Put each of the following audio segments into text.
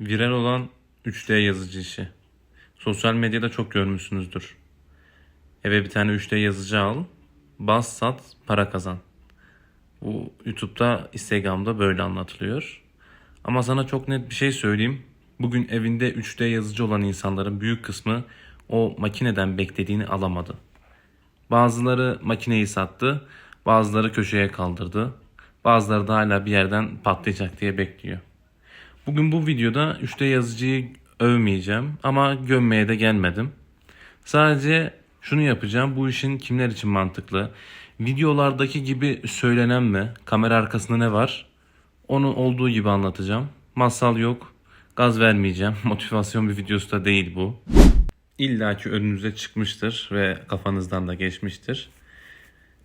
Viral olan 3D yazıcı işi. Sosyal medyada çok görmüşsünüzdür. Eve bir tane 3D yazıcı al, bas sat, para kazan. Bu YouTube'da, Instagram'da böyle anlatılıyor. Ama sana çok net bir şey söyleyeyim. Bugün evinde 3D yazıcı olan insanların büyük kısmı o makineden beklediğini alamadı. Bazıları makineyi sattı, bazıları köşeye kaldırdı. Bazıları da hala bir yerden patlayacak diye bekliyor. Bugün bu videoda 3D yazıcıyı övmeyeceğim ama gömmeye de gelmedim. Sadece şunu yapacağım. Bu işin kimler için mantıklı? Videolardaki gibi söylenen mi? Kamera arkasında ne var? Onu olduğu gibi anlatacağım. Masal yok. Gaz vermeyeceğim. Motivasyon bir videosu da değil bu. İlla ki önünüze çıkmıştır ve kafanızdan da geçmiştir.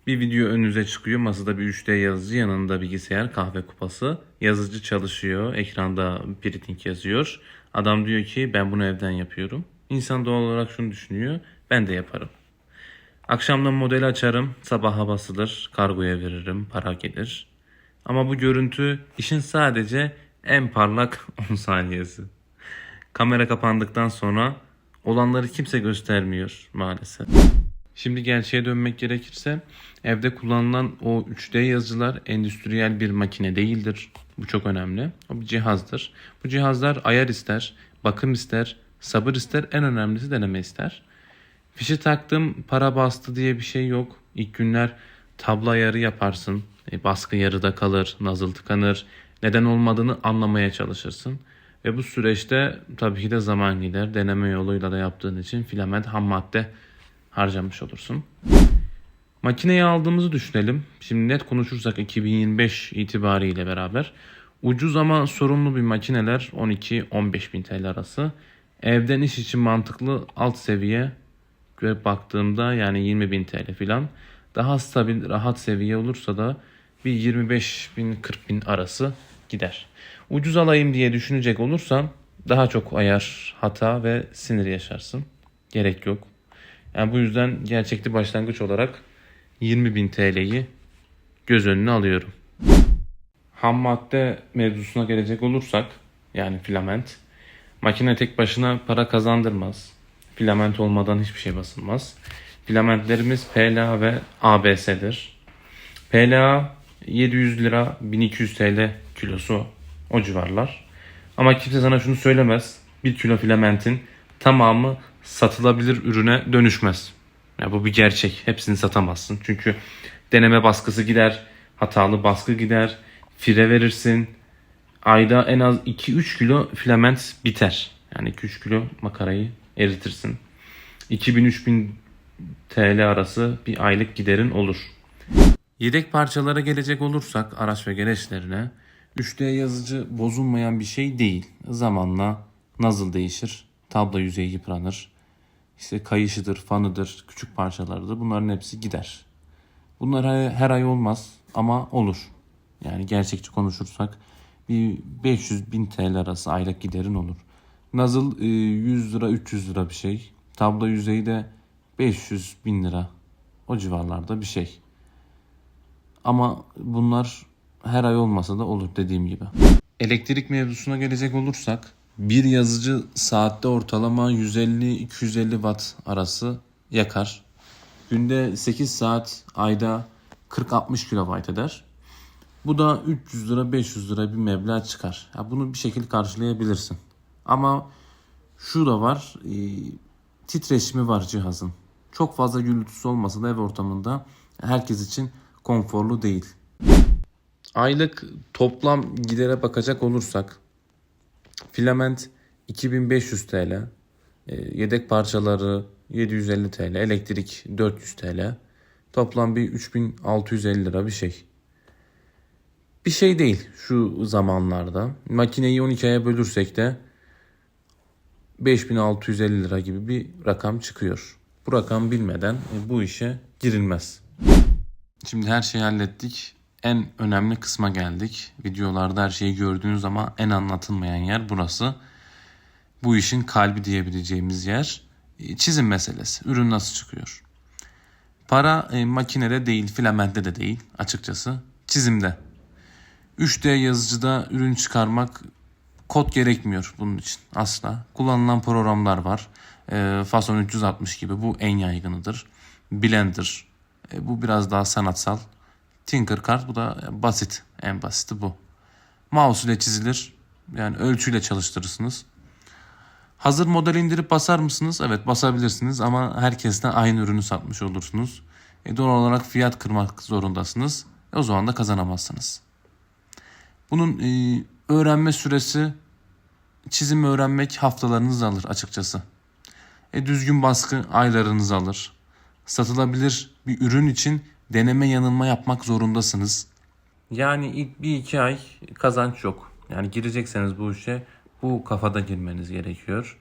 Bir video önünüze çıkıyor. Masada bir 3D yazıcı, yanında bilgisayar, kahve kupası. Yazıcı çalışıyor. Ekranda printing yazıyor. Adam diyor ki ben bunu evden yapıyorum. İnsan doğal olarak şunu düşünüyor. Ben de yaparım. Akşamdan modeli açarım. Sabaha basılır. Kargoya veririm. Para gelir. Ama bu görüntü işin sadece en parlak 10 saniyesi. Kamera kapandıktan sonra olanları kimse göstermiyor maalesef. Şimdi gerçeğe dönmek gerekirse evde kullanılan o 3D yazıcılar endüstriyel bir makine değildir. Bu çok önemli. O bir cihazdır. Bu cihazlar ayar ister, bakım ister, sabır ister, en önemlisi deneme ister. Fişi taktım, para bastı diye bir şey yok. İlk günler tablo ayarı yaparsın. E, baskı yarıda kalır, nazıl tıkanır. Neden olmadığını anlamaya çalışırsın. Ve bu süreçte tabii ki de zaman gider. Deneme yoluyla da yaptığın için filament ham madde harcamış olursun. Makineyi aldığımızı düşünelim. Şimdi net konuşursak 2025 itibariyle beraber ucuz ama sorunlu bir makineler 12-15 bin TL arası. Evden iş için mantıklı alt seviye ve baktığımda yani 20 bin TL filan. Daha stabil rahat seviye olursa da bir 25 bin 40 bin arası gider. Ucuz alayım diye düşünecek olursan daha çok ayar, hata ve sinir yaşarsın. Gerek yok. Yani bu yüzden gerçekli başlangıç olarak 20.000 TL'yi göz önüne alıyorum. Ham madde mevzusuna gelecek olursak yani filament makine tek başına para kazandırmaz. Filament olmadan hiçbir şey basılmaz. Filamentlerimiz PLA ve ABS'dir. PLA 700 lira 1200 TL kilosu o civarlar. Ama kimse sana şunu söylemez. 1 kilo filamentin tamamı satılabilir ürüne dönüşmez. Ya bu bir gerçek. Hepsini satamazsın. Çünkü deneme baskısı gider, hatalı baskı gider, fire verirsin. Ayda en az 2-3 kilo filament biter. Yani 2-3 kilo makarayı eritirsin. 2000-3000 TL arası bir aylık giderin olur. Yedek parçalara gelecek olursak araç ve gereçlerine 3D yazıcı bozulmayan bir şey değil. Zamanla nazıl değişir, tablo yüzeyi yıpranır. İşte kayışıdır, fanıdır, küçük parçalarıdır. Bunların hepsi gider. Bunlar her- ay olmaz ama olur. Yani gerçekçi konuşursak bir 500 bin TL arası aylık giderin olur. Nazıl e, 100 lira 300 lira bir şey. Tablo yüzeyi de 500 bin lira. O civarlarda bir şey. Ama bunlar her ay olmasa da olur dediğim gibi. Elektrik mevzusuna gelecek olursak bir yazıcı saatte ortalama 150-250 watt arası yakar. Günde 8 saat ayda 40-60 kW eder. Bu da 300 lira 500 lira bir meblağ çıkar. Ya bunu bir şekilde karşılayabilirsin. Ama şu da var. E, titreşimi var cihazın. Çok fazla gürültüsü olmasa da ev ortamında herkes için konforlu değil. Aylık toplam gidere bakacak olursak filament 2500 TL, e, yedek parçaları 750 TL, elektrik 400 TL. Toplam bir 3650 lira bir şey. Bir şey değil şu zamanlarda. Makineyi 12 aya bölürsek de 5650 lira gibi bir rakam çıkıyor. Bu rakam bilmeden e, bu işe girilmez. Şimdi her şeyi hallettik. En önemli kısma geldik. Videolarda her şeyi gördüğünüz ama en anlatılmayan yer burası. Bu işin kalbi diyebileceğimiz yer e, çizim meselesi. Ürün nasıl çıkıyor? Para e, makinede değil, filamentte de değil açıkçası. Çizimde. 3D yazıcıda ürün çıkarmak Kod gerekmiyor bunun için asla. Kullanılan programlar var. E, Fason 360 gibi bu en yaygınıdır. Blender e, bu biraz daha sanatsal. Tinkercad bu da basit. En basiti bu. Mouse ile çizilir. Yani ölçüyle çalıştırırsınız. Hazır model indirip basar mısınız? Evet basabilirsiniz ama herkesten aynı ürünü satmış olursunuz. E, doğal olarak fiyat kırmak zorundasınız. E, o zaman da kazanamazsınız. Bunun e, öğrenme süresi çizim öğrenmek haftalarınızı alır açıkçası. E, düzgün baskı aylarınızı alır. Satılabilir bir ürün için deneme yanılma yapmak zorundasınız. Yani ilk bir iki ay kazanç yok. Yani girecekseniz bu işe bu kafada girmeniz gerekiyor.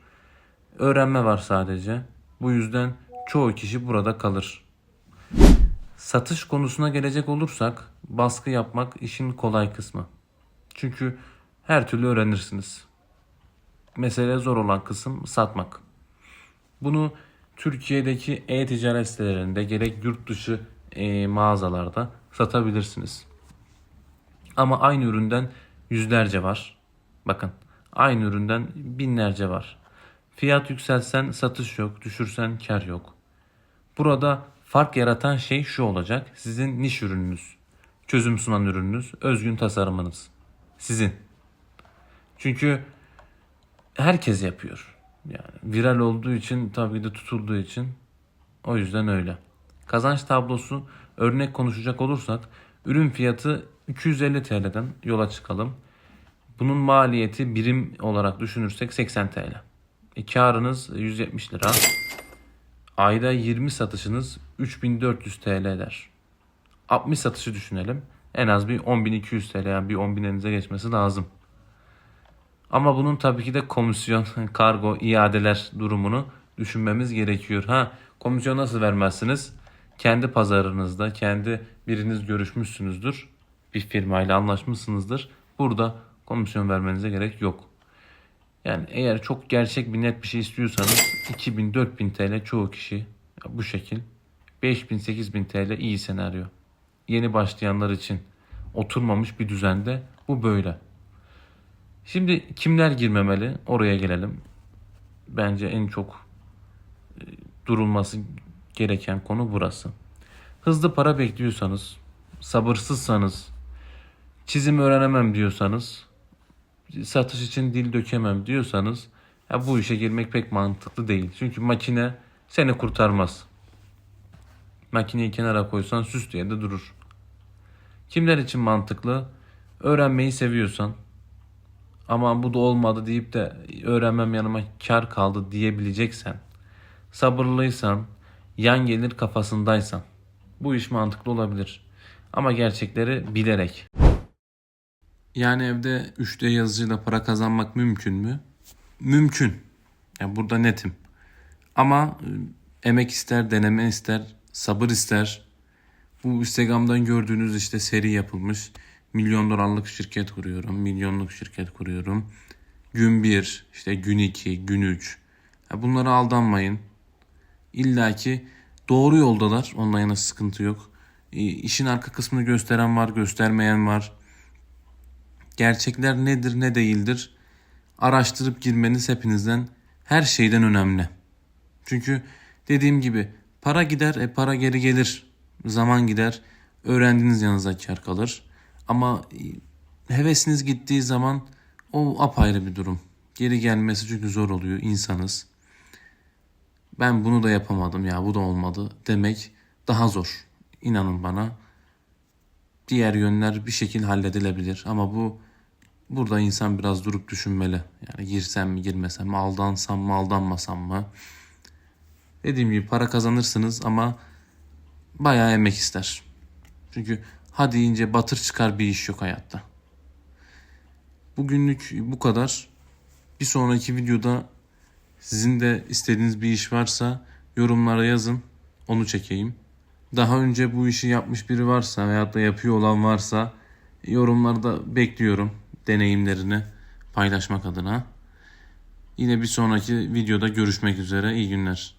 Öğrenme var sadece. Bu yüzden çoğu kişi burada kalır. Satış konusuna gelecek olursak baskı yapmak işin kolay kısmı. Çünkü her türlü öğrenirsiniz. Mesele zor olan kısım satmak. Bunu Türkiye'deki e-ticaret sitelerinde gerek yurt dışı e, mağazalarda satabilirsiniz. Ama aynı üründen yüzlerce var. Bakın aynı üründen binlerce var. Fiyat yükselsen satış yok, düşürsen kar yok. Burada fark yaratan şey şu olacak. Sizin niş ürününüz, çözüm sunan ürününüz, özgün tasarımınız. Sizin. Çünkü herkes yapıyor. Yani viral olduğu için tabii de tutulduğu için o yüzden öyle. Kazanç tablosu örnek konuşacak olursak ürün fiyatı 250 TL'den yola çıkalım. Bunun maliyeti birim olarak düşünürsek 80 TL. E, karınız 170 lira. Ayda 20 satışınız 3400 TL eder. 60 satışı düşünelim. En az bir 10.200 TL yani bir 10.000 elinize geçmesi lazım. Ama bunun tabii ki de komisyon, kargo, iadeler durumunu düşünmemiz gerekiyor. Ha komisyon nasıl vermezsiniz? Kendi pazarınızda, kendi biriniz görüşmüşsünüzdür. Bir firmayla anlaşmışsınızdır. Burada komisyon vermenize gerek yok. Yani eğer çok gerçek bir net bir şey istiyorsanız 2000-4000 TL çoğu kişi bu şekil. 5000-8000 TL iyi senaryo. Yeni başlayanlar için oturmamış bir düzende bu böyle. Şimdi kimler girmemeli? Oraya gelelim. Bence en çok e, durulması gereken konu burası. Hızlı para bekliyorsanız, sabırsızsanız, çizim öğrenemem diyorsanız, satış için dil dökemem diyorsanız ya bu işe girmek pek mantıklı değil. Çünkü makine seni kurtarmaz. Makineyi kenara koysan süs diye de durur. Kimler için mantıklı? Öğrenmeyi seviyorsan, ama bu da olmadı deyip de öğrenmem yanıma kar kaldı diyebileceksen, sabırlıysan, yan gelir kafasındaysan bu iş mantıklı olabilir. Ama gerçekleri bilerek. Yani evde 3D yazıcıyla para kazanmak mümkün mü? Mümkün. Yani burada netim. Ama e, emek ister, deneme ister, sabır ister. Bu Instagram'dan gördüğünüz işte seri yapılmış milyon dolarlık şirket kuruyorum, milyonluk şirket kuruyorum. Gün 1, işte gün 2, gün 3. Bunlara aldanmayın. İlla ki doğru yoldalar. Ondan yana sıkıntı yok. İşin arka kısmını gösteren var, göstermeyen var. Gerçekler nedir, ne değildir? Araştırıp girmeniz hepinizden her şeyden önemli. Çünkü dediğim gibi para gider, e para geri gelir. Zaman gider, öğrendiğiniz yanınıza kar kalır. Ama hevesiniz gittiği zaman o apayrı bir durum. Geri gelmesi çünkü zor oluyor insanız. Ben bunu da yapamadım ya bu da olmadı demek daha zor. İnanın bana. Diğer yönler bir şekilde halledilebilir ama bu burada insan biraz durup düşünmeli. Yani girsem mi girmesem mi aldansam mı aldanmasam mı. Dediğim gibi para kazanırsınız ama bayağı emek ister. Çünkü ha deyince batır çıkar bir iş yok hayatta. Bugünlük bu kadar. Bir sonraki videoda sizin de istediğiniz bir iş varsa yorumlara yazın. Onu çekeyim. Daha önce bu işi yapmış biri varsa veyahut da yapıyor olan varsa yorumlarda bekliyorum deneyimlerini paylaşmak adına. Yine bir sonraki videoda görüşmek üzere. İyi günler.